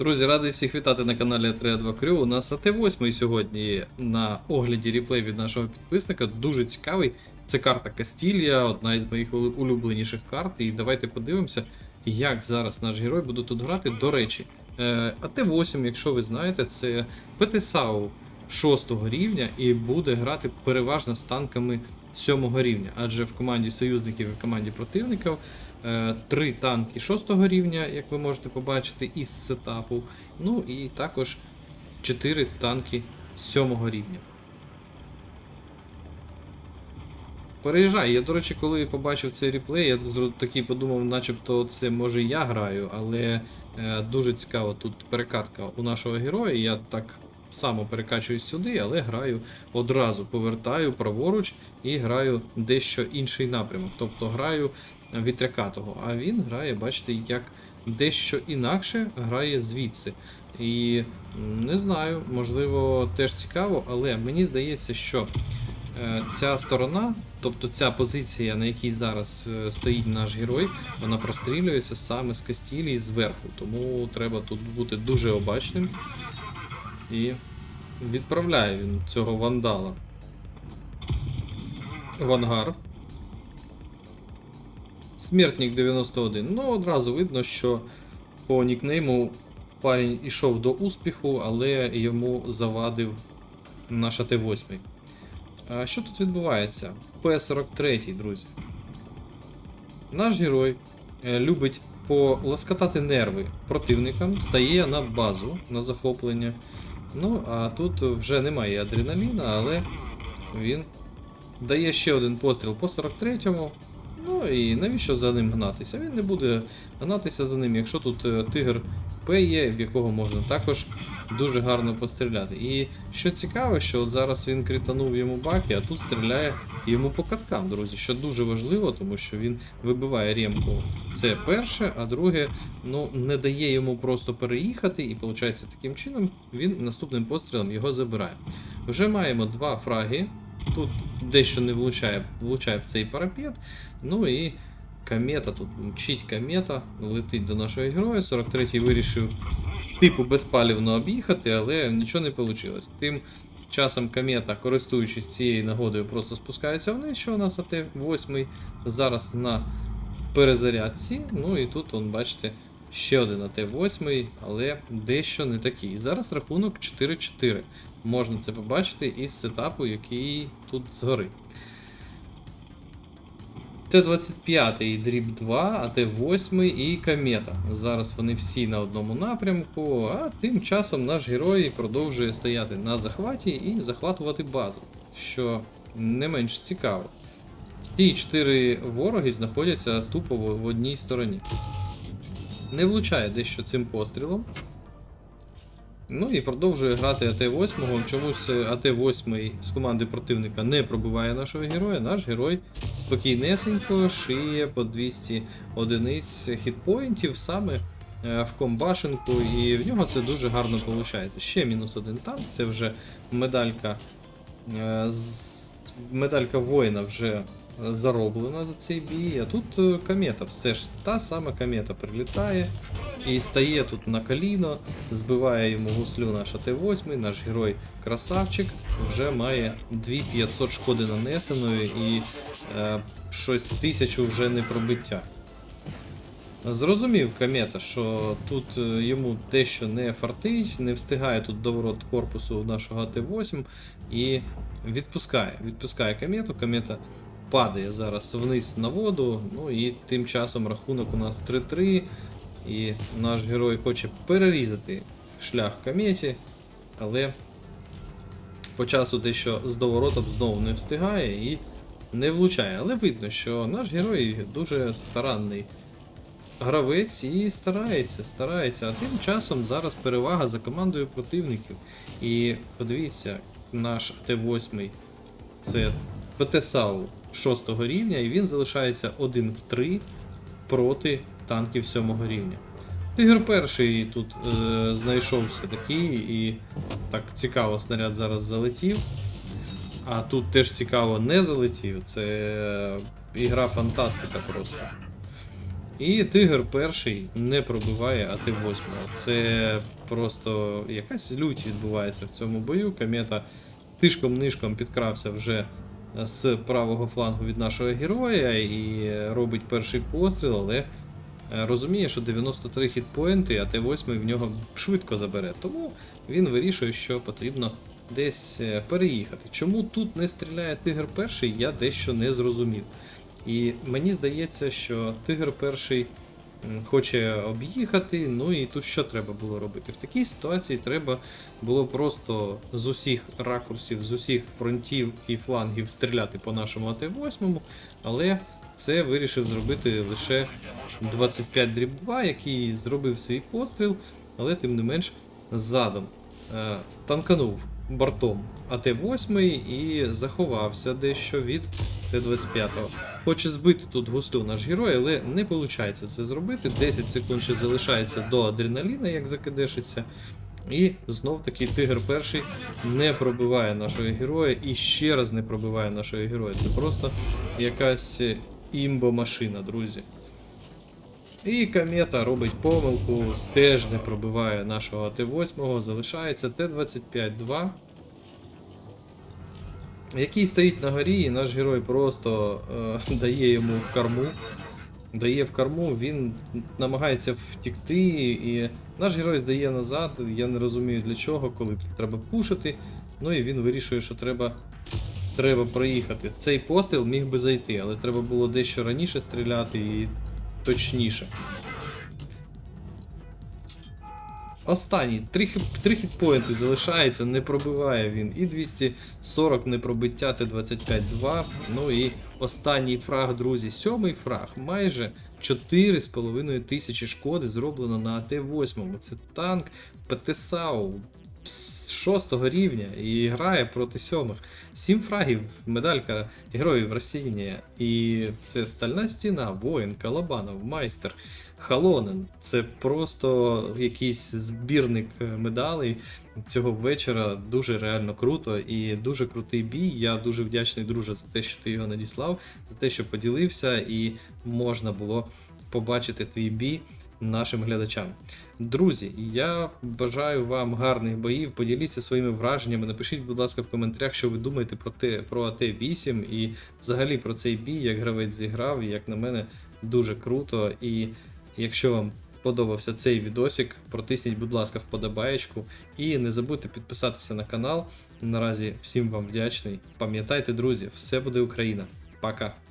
Друзі, радий всіх вітати на каналі А32 Крю. У нас АТ8 сьогодні на огляді реплей від нашого підписника. Дуже цікавий. Це карта Кастілія, одна із моїх улюбленіших карт. І давайте подивимося, як зараз наш герой буде тут грати. До речі, е, АТ8, якщо ви знаєте, це ПТСАУ 6 рівня і буде грати переважно з танками 7 рівня. Адже в команді союзників і в команді противників е, три танки 6 рівня, як ви можете побачити, із сетапу. Ну і також 4 танки 7 рівня. Переїжджай. Я, до речі, коли побачив цей реплей, я такий подумав, начебто це може я граю, але е, дуже цікаво тут перекатка у нашого героя. Я так само перекачуюсь сюди, але граю одразу, повертаю праворуч і граю дещо інший напрямок. Тобто граю вітрякатого, а він грає, бачите, як дещо інакше грає звідси. І не знаю, можливо, теж цікаво, але мені здається, що е, ця сторона, тобто ця позиція, на якій зараз е, стоїть наш герой, вона прострілюється саме з Кастілії зверху. Тому треба тут бути дуже обачним. І відправляє він цього вандала в ангар. Смертник 91. Ну, одразу видно, що по нікнейму парень ішов до успіху, але йому завадив наш АТ-8. А що тут відбувається? П-43, друзі. Наш герой е, любить поласкатати нерви противникам, стає на базу на захоплення. Ну, а тут вже немає адреналіна, але він дає ще один постріл по 43-му. Ну і навіщо за ним гнатися? Він не буде гнатися за ним, якщо тут е, тигр П є, в якого можна також дуже гарно постріляти. І що цікаво, що от зараз він кританув йому баки, а тут стріляє йому по каткам, друзі, що дуже важливо, тому що він вибиває ремку. Це перше, а друге, ну не дає йому просто переїхати, і виходить таким чином він наступним пострілом його забирає. Вже маємо два фраги. Тут дещо не влучає, влучає в цей парапет. Ну і комета тут мчить комета, летить до нашого героя. 43-й вирішив типу безпалівно об'їхати, але нічого не вийшло. Тим часом комета, користуючись цією нагодою, просто спускається вниз, що у нас АТ-8 зараз на перезарядці. Ну і тут, он, бачите, ще один АТ-8, але дещо не такий. Зараз рахунок 4-4. Можна це побачити із сетапу, який тут згори. Т-25 дріб 2, АТ-8 і комета. Зараз вони всі на одному напрямку, а тим часом наш герой продовжує стояти на захваті і захватувати базу, що не менш цікаво. Ці чотири вороги знаходяться тупо в одній стороні. Не влучає дещо цим пострілом. Ну і продовжує грати АТ-8. Чомусь АТ-8 з команди противника не пробиває нашого героя. Наш герой спокійнесенько шиє по 200 одиниць хітпоінтів саме е, в комбашенку, і в нього це дуже гарно виходить. Ще мінус один танк, це вже медалька. е, Медалька воїна вже зароблена за цей бій, а тут е, комета, все ж та сама комета прилітає і стає тут на коліно, збиває йому гуслю наш АТ-8, наш герой красавчик, вже має 2500 шкоди нанесеної і щось тисячу вже не пробиття. Зрозумів комета, що тут е, йому дещо не фартить, не встигає тут доворот корпусу нашого АТ-8 і відпускає. Відпускає комету. Комета падає зараз вниз на воду. Ну і тим часом рахунок у нас 3-3. І наш герой хоче перерізати шлях кометі, але по часу дещо з доворотом знову не встигає і не влучає. Але видно, що наш герой дуже старанний гравець і старається, старається. А тим часом зараз перевага за командою противників. І подивіться, наш Т8 це ПТСАУ 6 рівня, і він залишається 1 в 3 проти танків 7 рівня. Тигр перший тут е, знайшовся такий, і так цікаво снаряд зараз залетів. А тут теж цікаво не залетів. Це е, ігра фантастика просто. І Тигр перший не пробиває АТ-8. Це просто якась лють відбувається в цьому бою. Комета тишком-нишком підкрався вже з правого флангу від нашого героя і робить перший постріл, але е, розуміє, що 93 хітпоінти, а Т8 в нього швидко забере. Тому він вирішує, що потрібно десь е, переїхати. Чому тут не стріляє Тигр перший, я дещо не зрозумів. І мені здається, що Тигр перший хоче об'їхати. Ну і тут що треба було робити? В такій ситуації треба було просто з усіх ракурсів, з усіх фронтів і флангів стріляти по нашому АТ-8, але це вирішив зробити лише 25 дріб 2, який зробив свій постріл, але тим не менш задом. Е, танканув бортом АТ-8 і заховався дещо від Т-25. Хоче збити тут густу наш герой, але не виходить це зробити. 10 секунд ще залишається до адреналіна, як закидешиться. І знов таки Тигр перший не пробиває нашого героя і ще раз не пробиває нашого героя. Це просто якась імбо-машина, друзі. І комета робить помилку, теж не пробиває нашого Т8, залишається Т-25-2, який стоїть на горі, і наш герой просто е, дає йому в корму. Дає в корму, він намагається втікти, і наш герой здає назад. Я не розумію для чого, коли тут треба пушити. Ну і він вирішує, що треба, треба проїхати. Цей постріл міг би зайти, але треба було дещо раніше стріляти і точніше. Останній, три, хіп- три хітпоінти залишається, не пробиває він. І 240 непробиття Т-25-2. Ну і останній фраг, друзі, сьомий фраг. Майже 4,5 тисячі шкоди зроблено на АТ-8. Це танк ПТСАУ 6 рівня і грає проти сьомих. Сім фрагів, медалька героїв Росії. І це Стальна стіна, воїн, Калабанов, майстер, Халонен. Це просто якийсь збірник е, медалей цього вечора. Дуже реально круто і дуже крутий бій. Я дуже вдячний, друже, за те, що ти його надіслав, за те, що поділився, і можна було побачити твій бій нашим глядачам. Друзі, я бажаю вам гарних боїв. Поділіться своїми враженнями. Напишіть, будь ласка, в коментарях, що ви думаєте про те, про АТ-8 і взагалі про цей бій, як гравець зіграв. І як на мене, дуже круто. І якщо вам подобався цей відосик, протисніть, будь ласка, вподобаєчку. І не забудьте підписатися на канал. Наразі всім вам вдячний. Пам'ятайте, друзі, все буде Україна. Пока!